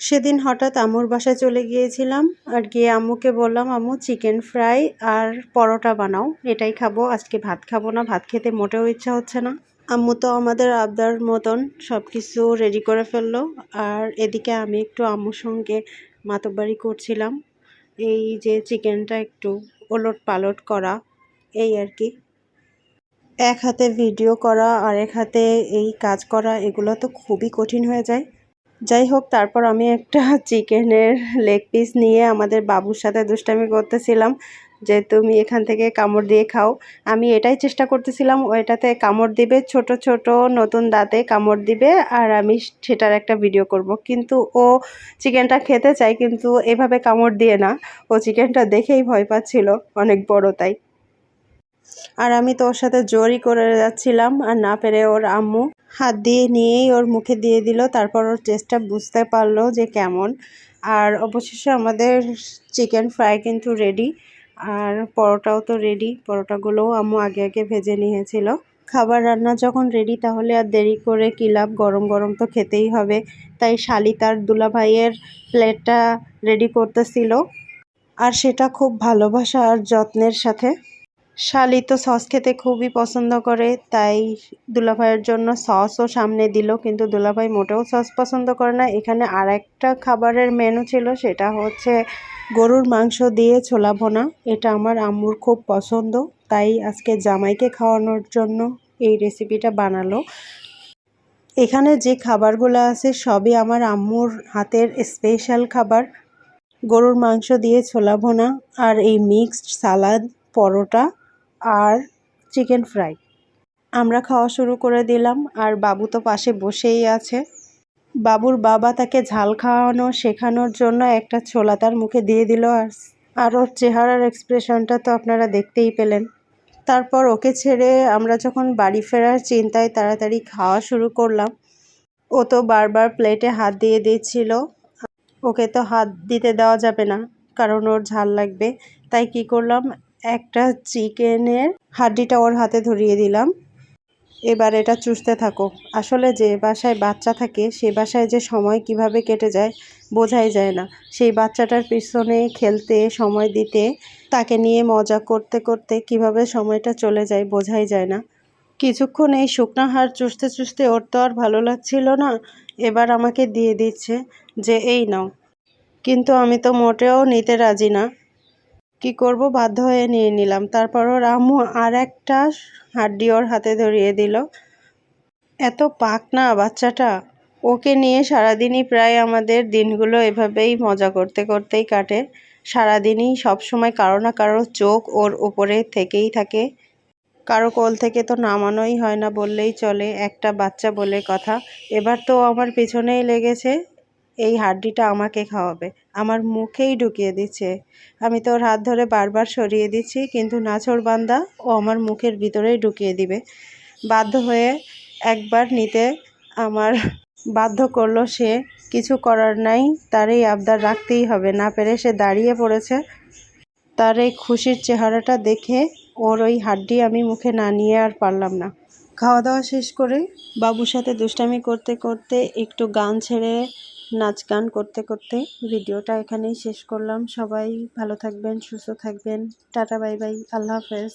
সেদিন হঠাৎ আম্মুর বাসায় চলে গিয়েছিলাম আর গিয়ে আম্মুকে বললাম, আম্মু, চিকেন ফ্রাই আর পরোটা বানাও। এটাই খাব, আজকে ভাত খাব না, ভাত খেতে মোটেও ইচ্ছা হচ্ছে না। আম্মু তো আমাদের আবদার মতন সব কিছু রেডি করে ফেলল। আর এদিকে আমি একটু আম্মুর সঙ্গে মাতব্বারি করছিলাম। এই যে চিকেনটা একটু ওলট পালট করা, এই আর কি। এক হাতে ভিডিও করা আর এক হাতে এই কাজ করা, এগুলো তো খুবই কঠিন হয়ে যায়। যাই হোক, তারপর আমি একটা চিকেনের লেগ পিস নিয়ে আমাদের বাবুর সাথে দুষ্টামি করতেছিলাম। যে তুমি এখান থেকে কামড় দিয়ে খাও। আমি এটাই চেষ্টা করতেছিলাম ওইটাতে কামড় দিবে, ছোট ছোট, নতুন দাঁতে কামড় দিবে আর আমি সেটার একটা ভিডিও করব। কিন্তু ও চিকেনটা খেতে চায়, কিন্তু এভাবে কামড় দিয়ে না। ও চিকেনটা দেখেই ভয় পাচ্ছিল, অনেক বড় তাই। আর আমি তো ওর সাথে জোরই করে যাচ্ছিলাম আর না পেরে ওর আম্মু হাত দিয়ে নিয়েই ওর মুখে দিয়ে দিল। তারপর ওর টেস্টটা বুঝতে পারল যে কেমন। আর অবশেষে আমাদের চিকেন ফ্রাই কিন্তু রেডি আর পরোটাও তো রেডি পরোটাগুলোও আম্মু আগে আগে ভেজে নিয়েছিল। খাবার রান্না যখন রেডি তাহলে আর দেরি করে কী লাভ? গরম গরম তো খেতেই হবে। তাই শালি তার দুলাভাইয়ের প্লেটটা রেডি করতেছিল। আর সেটা খুব ভালোবাসা আর যত্নের সাথে। শালি তো সস খেতে খুবই পছন্দ করে, তাই দুলাভাইয়ের জন্য সসও সামনে দিল, কিন্তু দুলাভাই মোটেও সস পছন্দ করে না। এখানে আর একটা খাবারের মেনু ছিল, সেটা হচ্ছে গরুর মাংস দিয়ে ছোলা ভোনা। এটা আমার আম্মুর খুব পছন্দ, তাই আজকে জামাইকে খাওয়ানোর জন্য এই রেসিপিটা বানালো। এখানে যে খাবারগুলো আছে, সবই আমার আম্মুর হাতের স্পেশাল খাবার। গরুর মাংস দিয়ে ছোলা ভোনা আর এই মিক্সড সালাদ পরোটা আর চিকেন ফ্রাই। আমরা খাওয়া শুরু করে দিলাম আর বাবু তো পাশে বসেই আছে। বাবুর বাবা তাকে ঝাল খাওয়ানো শেখানোর জন্য একটা ছোলা তার মুখে দিয়ে দিল আর আর ওর চেহারার এক্সপ্রেশনটা তো আপনারা দেখতেই পেলেন। তারপর ওকে ছেড়ে আমরা যখন বাড়ি ফেরার চিন্তায় তাড়াতাড়ি খাওয়া শুরু করলাম, ও তো বারবার প্লেটে হাত দিয়ে দিচ্ছিল। ওকে তো হাত দিতে দেওয়া যাবে না, কারণ ওর ঝাল লাগবে। তাই কি করলাম একটা চিকেনের হাড্ডিটা ওর হাতে ধরিয়ে দিলাম। এবার এটা চুষতে থাকো। আসলে যে বাসায় বাচ্চা থাকে, সে বাসায় যে সময় কীভাবে কেটে যায় বোঝাই যায় না। সেই বাচ্চাটার পিছনে খেলতে সময় দিতে, তাকে নিয়ে মজা করতে করতে কীভাবে সময়টা চলে যায় বোঝাই যায় না। কিছুক্ষণ এই শুকনো হাড় চুষতে চুষতে ওর তো আর ভালো লাগছিল না। এবার আমাকে দিয়ে দিচ্ছে যে, এই নাও। কিন্তু আমি তো মোটেও নিতে রাজি না। কি করব, বাধ্য হয়ে নিয়ে নিলাম। তারপরও আম্মু আর একটা হাড্ডি ওর হাতে ধরিয়ে দিল। এত পাক না বাচ্চাটা? ওকে নিয়ে সারাদিনই প্রায় আমাদের দিনগুলো এভাবেই মজা করতে করতেই কাটে। সারাদিনই সবসময় কারও না কারও চোখ ওর উপরে থেকেই থাকে। কারও কোল থেকে তো নামানোই হয় না বললেই চলে একটা বাচ্চা বলে কথা। এবার তো আমার পিছনেই লেগেছে। এই হাড্ডিটা আমাকে খাওয়াবে। আমার মুখেই ঢুকিয়ে দিচ্ছে। আমি তো ওর হাত ধরে বারবার সরিয়ে দিচ্ছি, কিন্তু নাছর বান্দা, ও আমার মুখের ভিতরেই ঢুকিয়ে দিবে। বাধ্য হয়ে একবার নিতে আমার বাধ্য করল সে। কিছু করার নাই, তার এই আবদার রাখতেই হবে। না পেরে সে দাঁড়িয়ে পড়েছে। তার এই খুশির চেহারাটা দেখে ওর ওই হাড্ডি আমি মুখে না নিয়ে আর পারলাম না। খাওয়া দাওয়া শেষ করে বাবুর সাথে দুষ্টামি করতে করতে একটু গান ছেড়ে নাচ গান করতে করতে ভিডিওটা এখানেই শেষ করলাম। সবাই ভালো থাকবেন, সুস্থ থাকবেন। Tata, bye bye. আল্লাহ হাফেজ।